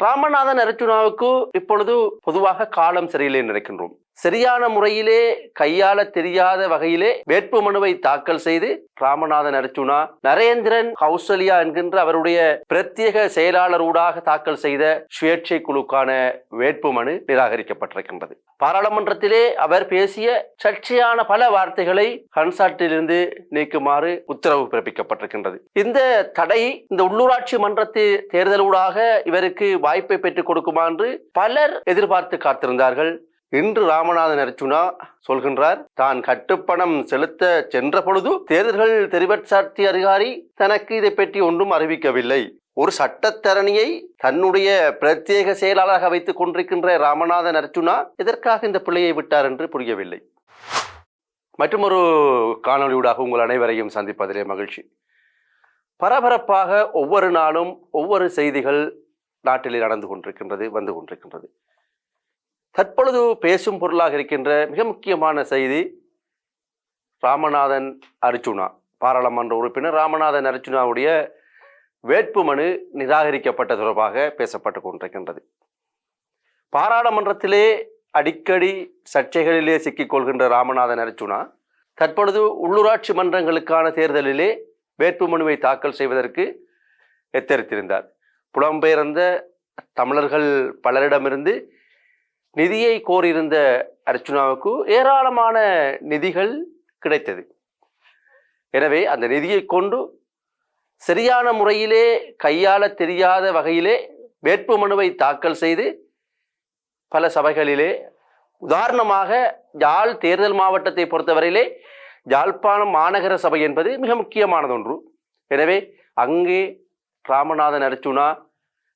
ராமநாதன் அர்ஜுனாவுக்கு இப்பொழுது பொதுவாக காலம் சரியில்லை நினைக்கின்றோம் சரியான முறையிலே கையாள தெரியாத வகையிலே வேட்புமனுவை தாக்கல் செய்து ராமநாதன் அர்ஜுனா நரேந்திரன் கௌசல்யா என்கின்ற அவருடைய பிரத்யேக செயலாளர் ஊடாக தாக்கல் செய்த சுயேட்சை குழுக்கான வேட்புமனு நிராகரிக்கப்பட்டிருக்கின்றது. பாராளுமன்றத்திலே அவர் பேசிய சர்ச்சையான பல வார்த்தைகளை ஹன்சாட்டிலிருந்து நீக்குமாறு உத்தரவு பிறப்பிக்கப்பட்டிருக்கின்றது. இந்த தடை இந்த உள்ளூராட்சி மன்றத்து தேர்தலூடாக இவருக்கு வாய்ப்பை பெற்றுக் கொடுக்குமா என்று பலர் எதிர்பார்த்து காத்திருந்தார்கள். இன்று ராமநாதன் அர்ஜுனா சொல்கின்றார் தான் கட்டுப்பணம் செலுத்த சென்ற பொழுது தேர்தல்கள் தெரிவற்சாட்சி அதிகாரி தனக்கு இதை பற்றி ஒன்றும் அறிவிக்கவில்லை. ஒரு சட்டத்தரணியை தன்னுடைய பிரத்யேக செயலாளராக வைத்துக் கொண்டிருக்கின்ற ராமநாதன் அர்ஜுனா எதற்காக இந்த பிள்ளையை விட்டார் என்று புரியவில்லை. மற்றும் ஒரு காணொலியூடாக உங்கள் அனைவரையும் சந்திப்பதிலே மகிழ்ச்சி. பரபரப்பாக ஒவ்வொரு நாளும் ஒவ்வொரு செய்திகள் நாட்டிலே நடந்து கொண்டிருக்கின்றது வந்து கொண்டிருக்கின்றது. தற்பொழுது பேசும் பொருளாக இருக்கின்ற மிக முக்கியமான செய்தி ராமநாதன் அர்ஜுனா. பாராளுமன்ற உறுப்பினர் ராமநாதன் அர்ஜுனாவுடைய வேட்புமனு நிராகரிக்கப்பட்ட தொடர்பாக பேசப்பட்டு கொண்டிருக்கின்றது. பாராளுமன்றத்திலே அடிக்கடி சர்ச்சைகளிலே சிக்கிக்கொள்கின்ற ராமநாதன் அர்ஜுனா தற்பொழுது உள்ளூராட்சி மன்றங்களுக்கான தேர்தலிலே வேட்புமனுவை தாக்கல் செய்வதற்கு எத்தரித்திருந்தார். புலம்பெயர்ந்த தமிழர்கள் பலரிடமிருந்து நிதியை கோரியிருந்த அர்ச்சுனாவுக்கு ஏராளமான நிதிகள் கிடைத்தது. எனவே அந்த நிதியை கொண்டு சரியான முறையிலே கையாள தெரியாத வகையிலே வேட்புமனுவை தாக்கல் செய்து பல சபைகளிலே உதாரணமாக யாழ் தேர்தல் மாவட்டத்தை பொறுத்தவரையிலே யாழ்ப்பாணம் மாநகர சபை என்பது மிக முக்கியமானது ஒன்று. எனவே அங்கே ராமநாதன் அர்ச்சுனா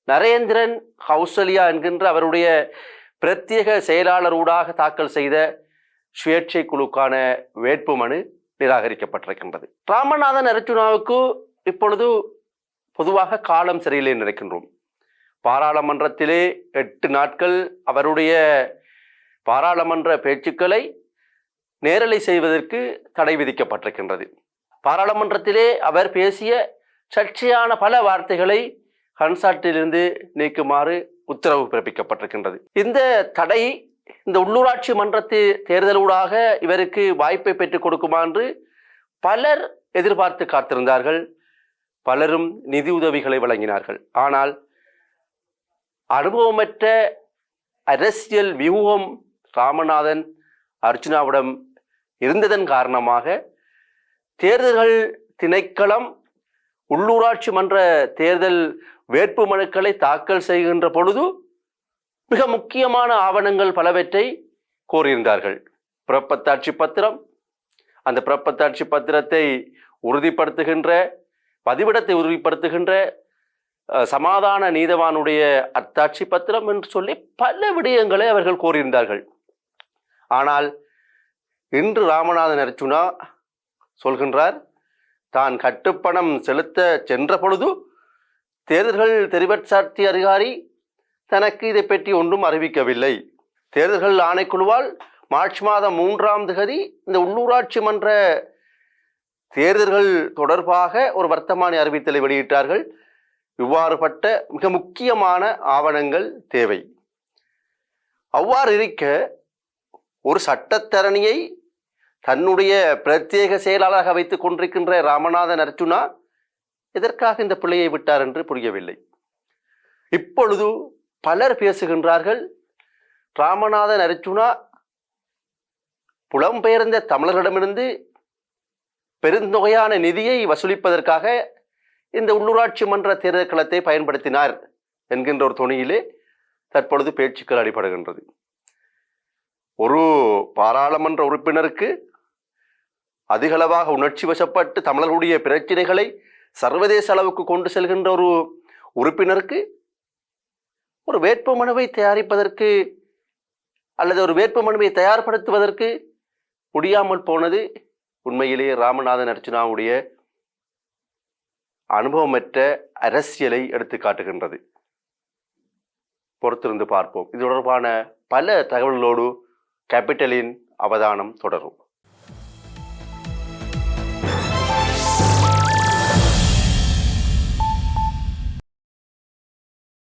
நரேந்திரன் கௌசல்யா என்கின்ற அவருடைய பிரத்யேக செயலாளர் ஊடாக தாக்கல் செய்த சுயேட்சை குழுக்கான வேட்புமனு நிராகரிக்கப்பட்டிருக்கின்றது. ராமநாதன் அர்ச்சுனாவுக்கு இப்பொழுது பொதுவாக காலம் சரியில்லை நினைக்கின்றோம். பாராளுமன்றத்திலே எட்டு நாட்கள் அவருடைய பாராளுமன்ற பேச்சுக்களை நேரலை செய்வதற்கு தடை விதிக்கப்பட்டிருக்கின்றது. பாராளுமன்றத்திலே அவர் பேசிய சர்ச்சையான பல வார்த்தைகளை ஹன்சாட்டிலிருந்து நீக்குமாறு உத்தரவு பிறப்பிக்கப்பட்டிருக்கின்றது. இந்த தடை இந்த உள்ளூராட்சி மன்றத்து தேர்தலூடாக இவருக்கு வாய்ப்பை பெற்றுக் கொடுக்குமா என்று பலர் எதிர்பார்த்து காத்திருந்தார்கள். பலரும் நிதி உதவிகளை வழங்கினார்கள். ஆனால் அனுபவமற்ற அரசியல் வியூகம் ராமநாதன் அர்ஜுனாவிடம் இருந்ததன் காரணமாக தேர்தல்கள் திணைக்களம் உள்ளூராட்சி மன்ற தேர்தல் வேட்பு மனுக்களை தாக்கல் செய்கின்ற பொழுது மிக முக்கியமான ஆவணங்கள் பலவற்றை கோரியிருந்தார்கள். பிறப்பத்தாட்சி பத்திரம் அந்த பிறப்பத்தாட்சி பத்திரத்தை உறுதிப்படுத்துகின்ற பதிவிடத்தை உறுதிப்படுத்துகின்ற சமாதான நீதவானுடைய அத்தாட்சி பத்திரம் என்று சொல்லி பல விடயங்களை அவர்கள் கோரியிருந்தார்கள். ஆனால் இன்று ராமநாதன் அர்ஜுனா சொல்கின்றார் தான் கட்டுப்பணம் செலுத்த சென்ற பொழுது தேர்தல்கள் தெரிவற்சாட்சி அதிகாரி தனக்கு இதை பற்றி ஒன்றும் அறிவிக்கவில்லை. தேர்தல்கள் ஆணைக்குழுவால் மார்ச் மாதம் மூன்றாம் திகதி இந்த உள்ளூராட்சி மன்ற தேர்தல்கள் தொடர்பாக ஒரு வர்த்தமானி அறிவித்தலை வெளியிட்டார்கள். இவ்வாறுபட்ட மிக முக்கியமான ஆவணங்கள் தேவை. அவ்வாறு இருக்க ஒரு சட்டத்தரணியை தன்னுடைய பிரத்யேக செயலாளராக வைத்துக் கொண்டிருக்கின்ற ராமநாதன் அர்ஜுனா எதற்காக இந்த பிள்ளையை விட்டார் என்று புரியவில்லை. இப்பொழுது பலர் பேசுகின்றார்கள் ராமநாதன் அர்ஜுனா புலம்பெயர்ந்த தமிழர்களிடமிருந்து பெருந்தொகையான நிதியை வசூலிப்பதற்காக இந்த உள்ளூராட்சி மன்ற தேர்தல் களத்தை பயன்படுத்தினார் என்கின்ற ஒரு துணியிலே தற்பொழுது பேச்சுக்கள் அடிபடுகின்றது. ஒரு பாராளுமன்ற உறுப்பினருக்கு அதிகளவாக உணர்ச்சி வசப்பட்டு தமிழர்களுடைய பிரச்சனைகளை சர்வதேச அளவுக்கு கொண்டு செல்கின்ற ஒரு உறுப்பினருக்கு ஒரு வேட்புமனுவை தயாரிப்பதற்கு அல்லது ஒரு வேட்புமனுவை தயார்படுத்துவதற்கு முடியாமல் போனது உண்மையிலேயே ராமநாதன் அர்ச்சனாவுடைய அனுபவமற்ற அரசியலை எடுத்து காட்டுகின்றது. பொறுத்திருந்து பார்ப்போம். இது தொடர்பான பல தகவல்களோடு கேபிட்டலின் அவதானம் தொடரும்.